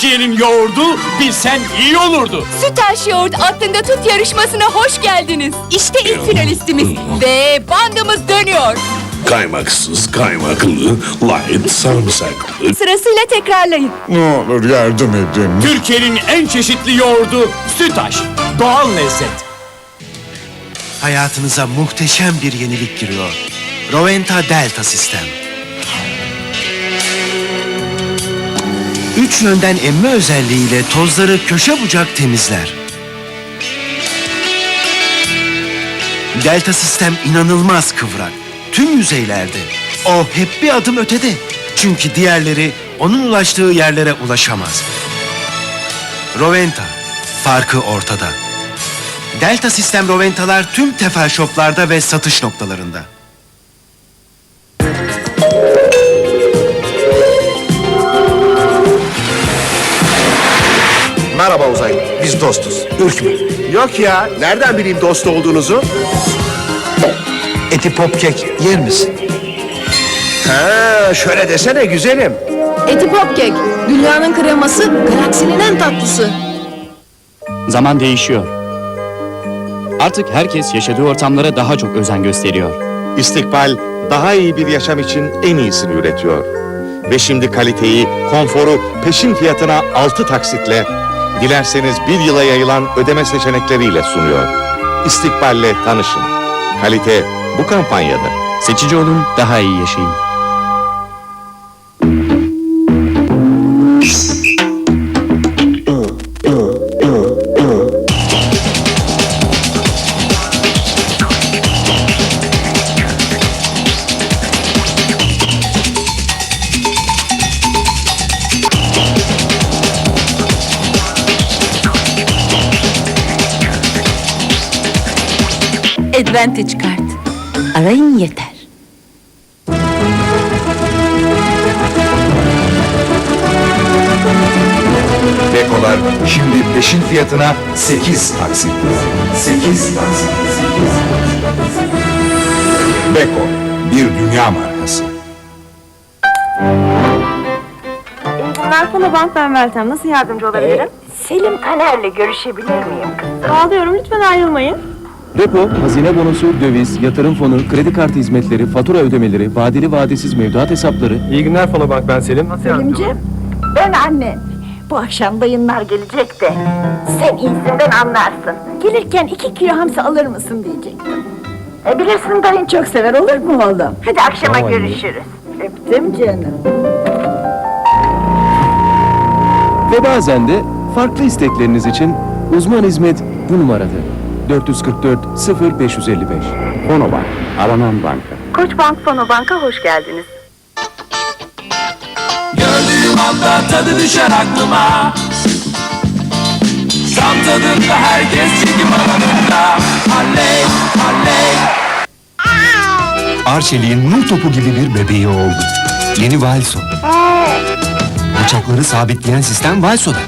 Türkiye'nin yoğurdu bilsen iyi olurdu. Sütaş Yoğurt Aklında Tut yarışmasına hoş geldiniz. İşte ilk finalistimiz ve bandımız dönüyor. Kaymaksız, kaymaklı, light, sarımsaklı. Sırasıyla tekrarlayın. Ne olur yardım edin. Türkiye'nin en çeşitli yoğurdu Sütaş. Doğal lezzet. Hayatınıza muhteşem bir yenilik giriyor. Roventa Delta Sistem. Üç yönden emme özelliğiyle tozları köşe bucak temizler. Delta Sistem inanılmaz kıvrak. Tüm yüzeylerde. O hep bir adım ötede. Çünkü diğerleri onun ulaştığı yerlere ulaşamaz. Roventa. Farkı ortada. Delta Sistem Roventalar tüm Tefal Shop'larda ve satış noktalarında. Merhaba uzaylı. Biz dostuz. Ürkme. Yok ya. Nereden bileyim dost olduğunuzu? Eti popkek yer misin? Ha, şöyle desene güzelim. Eti Popkek, dünyanın kreması, galaksinin en tatlısı. Zaman değişiyor. Artık herkes yaşadığı ortamlara daha çok özen gösteriyor. İstikbal daha iyi bir yaşam için en iyisini üretiyor. Ve şimdi kaliteyi, konforu peşin fiyatına 6 taksitle, dilerseniz bir yıla yayılan ödeme seçenekleriyle sunuyor. İstikballe tanışın. Kalite bu kampanyada. Seçici olun, daha iyi yaşayın. Advantage kart. Arayın yeter. Bekolar şimdi peşin fiyatına 8 taksit. 8 taksit. Beko bir dünya markası. Ben Fono Bank'tan Meltem. Nasıl yardımcı olabilirim? Selim Taner'le görüşebilir miyim? Bağlıyorum. Lütfen ayrılmayın. Depo, hazine bonosu, döviz, yatırım fonu, kredi kartı hizmetleri, fatura ödemeleri, vadeli vadesiz mevduat hesapları. İyi günler Fonobank ben Selim. Selimciğim, ben anne. Bu akşam dayınlar gelecek de sen iyisinden anlarsın. Gelirken iki kilo hamsi alır mısın diyecektim. E bilirsin dayın çok sever olur mu oğlum? Hadi akşama görüşürüz. Öptüm canım. Ve bazen de farklı istekleriniz için uzman hizmet bu numarada. 444 0555. Fonobank, aranan banka. Koçbank Fono Bank'a hoş geldiniz. Gördüğüm anda tadı düşer aklıma. Tam tadında herkes çekim alanında. Halley, halley. Arçelik'in nur topu gibi bir bebeği oldu. Yeni Valso. Bıçakları sabitleyen sistem Valso'da.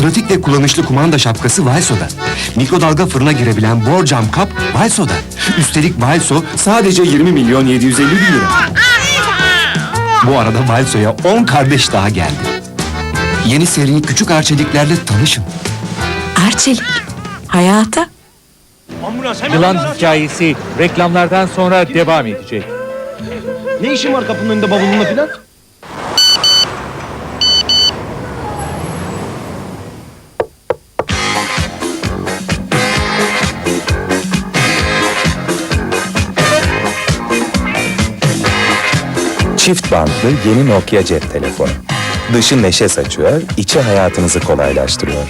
Pratik ve kullanışlı kumanda şapkası Valso'da. Mikrodalga fırına girebilen bor cam kap Valso'da. Üstelik Valso sadece 20 milyon 750 bin lira. Bu arada Valso'ya 10 kardeş daha geldi. Yeni seri küçük arçeliklerle tanışın. Arçelik, hayata. Yılan hikayesi reklamlardan sonra devam edecek. Ne işin var kapının önünde bavulunla filan? Çift bantlı yeni Nokia cep telefonu. Dışı neşe saçıyor, içi hayatınızı kolaylaştırıyor.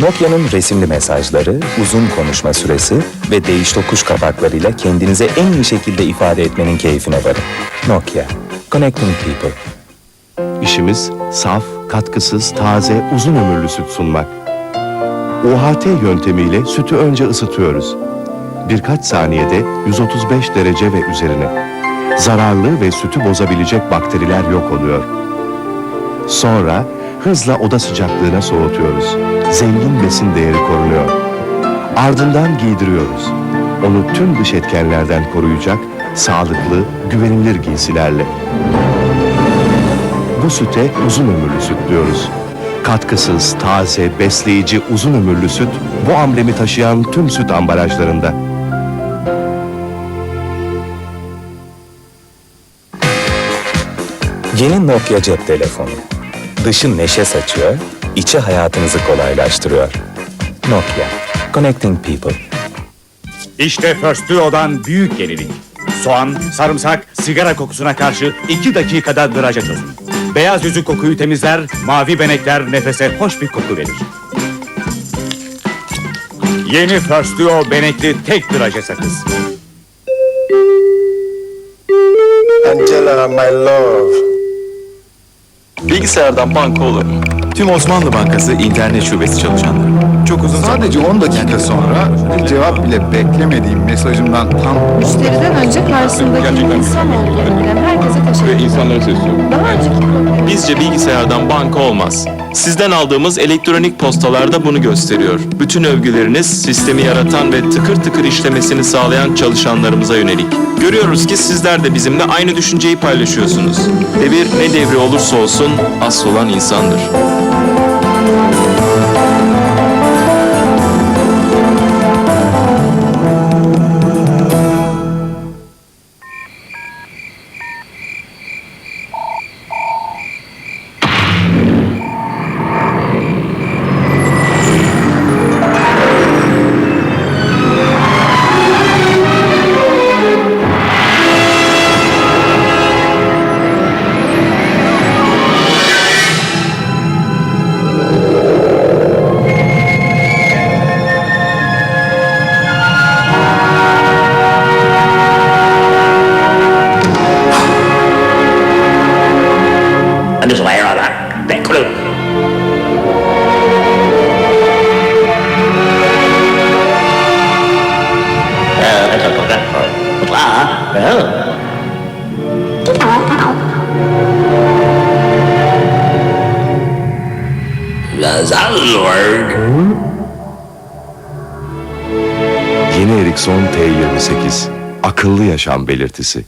Nokia'nın resimli mesajları, uzun konuşma süresi ve değiş tokuş kapaklarıyla kendinize en iyi şekilde ifade etmenin keyfine varın. Nokia. Connecting people. İşimiz saf, katkısız, taze, uzun ömürlü süt sunmak. UHT yöntemiyle sütü önce ısıtıyoruz. Birkaç saniyede 135 derece ve üzerine. Zararlı ve sütü bozabilecek bakteriler yok oluyor. Sonra hızla oda sıcaklığına soğutuyoruz. Zengin besin değeri korunuyor. Ardından giydiriyoruz. Onu tüm dış etkenlerden koruyacak sağlıklı, güvenilir giysilerle. Bu süte uzun ömürlü süt diyoruz. Katkısız, taze, besleyici, uzun ömürlü süt bu amblemi taşıyan tüm süt ambalajlarında. Yeni Nokia cep telefonu. Dışı neşe saçıyor, içi hayatınızı kolaylaştırıyor. Nokia. Connecting people. İşte First Duo'dan büyük yenilik. Soğan, sarımsak, sigara kokusuna karşı 2 dakikada draja çözün. Beyaz yüzü kokuyu temizler, mavi benekler nefese hoş bir koku verir. Yeni First Duo benekli tek draje sakız. Angela, my love. Bilgisayardan banka olur mu? Tüm Osmanlı Bankası internet şubesi çalışanları. Çok uzun Sadece 10 dakika sonra bir cevap bile beklemediğim mesajımdan tam Müşteriden önce karşısındaki insan olduğunu bilen herkese teşekkür ederim. insanlara sesleniyorum. Daha önceki Bizce bilgisayardan banka olmaz. Sizden aldığımız elektronik postalarda bunu gösteriyor. Bütün övgüleriniz sistemi yaratan ve tıkır tıkır işlemesini sağlayan çalışanlarımıza yönelik. Görüyoruz ki sizler de bizimle aynı düşünceyi paylaşıyorsunuz. Devir ne devri olursa olsun asıl olan insandır. Yeni Ericsson T28. Akıllı yaşam belirtisi.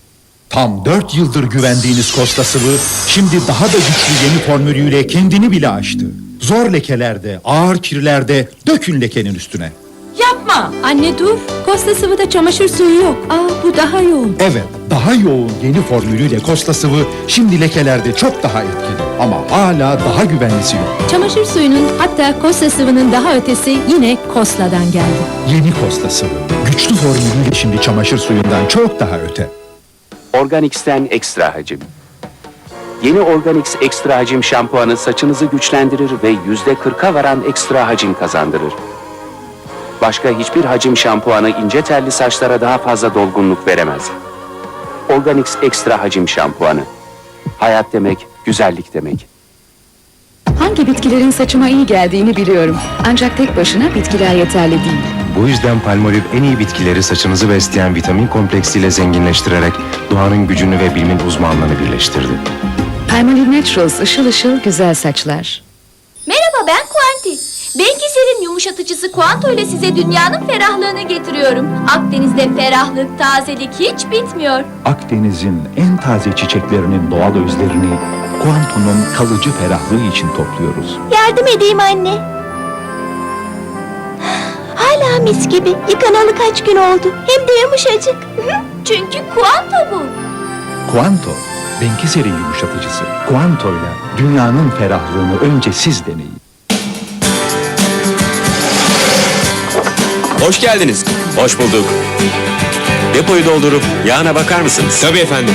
Tam 4 yıldır güvendiğiniz Kosta sıvı şimdi daha da güçlü yeni formülüyle kendini bile aştı. Zor lekelerde, ağır kirlerde dökün lekenin üstüne. Yapma. Anne dur. Kosta sıvıda çamaşır suyu yok. Aa bu daha yoğun. Evet, daha yoğun yeni formülüyle Kosta sıvı şimdi lekelerde çok daha etkili. Ama hala daha güvenlisi yok. Çamaşır suyunun hatta Kosta sıvının daha ötesi yine Kosla'dan geldi. Yeni Kosta sıvı. Güçlü formülüyle şimdi çamaşır suyundan çok daha öte. Organix'ten ekstra hacim. Yeni Organix ekstra hacim şampuanı saçınızı güçlendirir ve yüzde kırka varan ekstra hacim kazandırır. Başka hiçbir hacim şampuanı ince telli saçlara daha fazla dolgunluk veremez. Organix ekstra hacim şampuanı. Hayat demek, güzellik demek. Hangi bitkilerin saçıma iyi geldiğini biliyorum. Ancak tek başına bitkiler yeterli değil. Bu yüzden Palmolive en iyi bitkileri saçınızı besleyen vitamin kompleksiyle zenginleştirerek doğanın gücünü ve bilimin uzmanlığını birleştirdi. Palmolive Naturals ışıl ışıl güzel saçlar. Merhaba ben Quanti. Belkiser'in yumuşatıcısı Quanto ile size dünyanın ferahlığını getiriyorum. Akdeniz'de ferahlık, tazelik hiç bitmiyor. Akdeniz'in en taze çiçeklerinin doğal özlerini Kuantum'un kalıcı ferahlığı için topluyoruz. Yardım edeyim anne. Hala mis gibi. Yıkanalı kaç gün oldu. Hem de yumuşacık. Çünkü Quanto bu. Kuanto, Benkiser'in yumuşatıcısı. Kuanto'yla dünyanın ferahlığını önce siz deneyin. Hoş geldiniz. Hoş bulduk. Depoyu doldurup yağına bakar mısınız? Tabii efendim.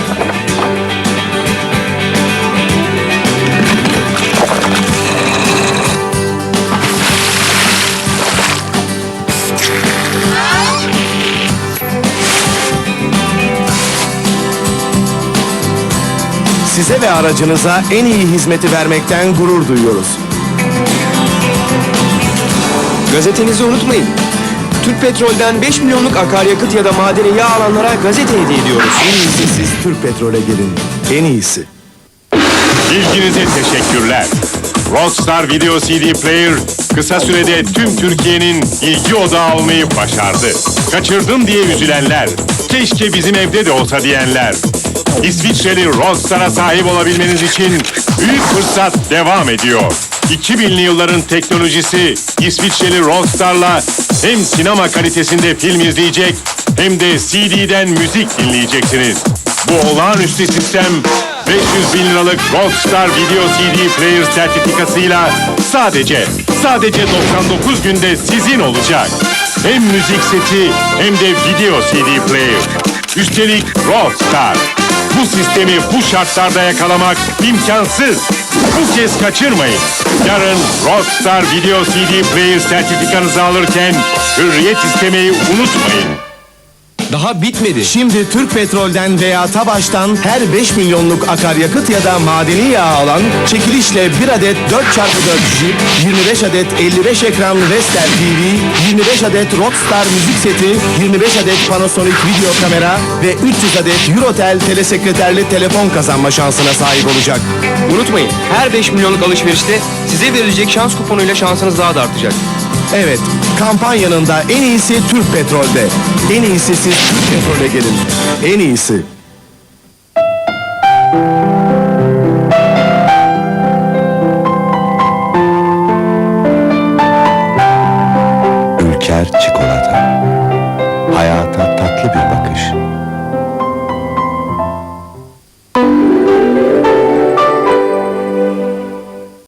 Size ve aracınıza en iyi hizmeti vermekten gurur duyuyoruz. Gazetenizi unutmayın. Türk Petrol'den 5 milyonluk akaryakıt ya da madeni yağ alanlara gazete hediye ediyoruz. En iyisi siz Türk Petrol'e gelin. En iyisi. İlginize teşekkürler. Rockstar Video CD Player kısa sürede tüm Türkiye'nin ilgi odağı olmayı başardı. Kaçırdım diye üzülenler, keşke bizim evde de olsa diyenler. İsviçreli Rockstar'a sahip olabilmeniz için büyük fırsat devam ediyor. 2000'li yılların teknolojisi İsviçreli Rockstar'la hem sinema kalitesinde film izleyecek hem de CD'den müzik dinleyeceksiniz. Bu olağanüstü sistem 500 bin liralık Rockstar Video CD Player sertifikasıyla sadece, sadece 99 günde sizin olacak. Hem müzik seti hem de video CD player. Üstelik Rockstar. Sistemi bu şartlarda yakalamak imkansız. Bu kez kaçırmayın. Yarın Rockstar Video CD Player sertifikanızı alırken hürriyet istemeyi unutmayın. Daha bitmedi. Şimdi Türk Petrol'den veya Tabaş'tan her 5 milyonluk akaryakıt ya da madeni yağ alan çekilişle 1 adet 4x4 Jeep, 25 adet 55 ekran Vestel TV, 25 adet Rockstar müzik seti, 25 adet Panasonic video kamera ve 300 adet Eurotel telesekreterli telefon kazanma şansına sahip olacak. Unutmayın, her 5 milyonluk alışverişte size verilecek şans kuponuyla şansınız daha da artacak. Evet, kampanyanın da en iyisi Türk Petrol'de. En iyisi siz Türk Petrol'e gelin. En iyisi.